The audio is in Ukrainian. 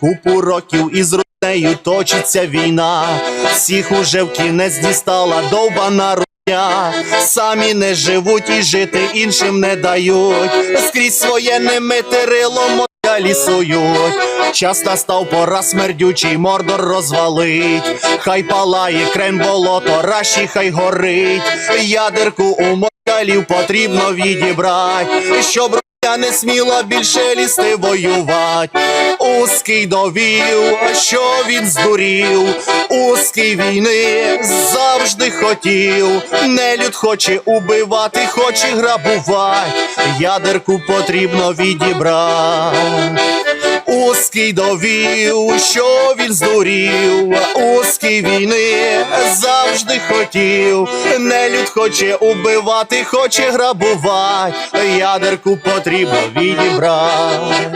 Купу років із руснею точиться війна, всіх уже в кінець дістала довбана руня. Самі не живуть і жити іншим не дають. Скрізь своє немитерило москалі сують. Час настав пора смердючий мордор розвалить. Хай палає крем болото, раші хай горить. Ядерку у москалів потрібно відібрати, щоб я не сміла більше лізти воювати. Узкий довів, що він здурів, Узкий війни завжди хотів. Нелюд хоче убивати, хоче грабувати. Ядерку потрібно відібрати. Узкий довів, що він здурів, Узкий війни завжди хотів. Нелюд хоче убивати, хоче грабувати. Ядерку потрібно відібрати.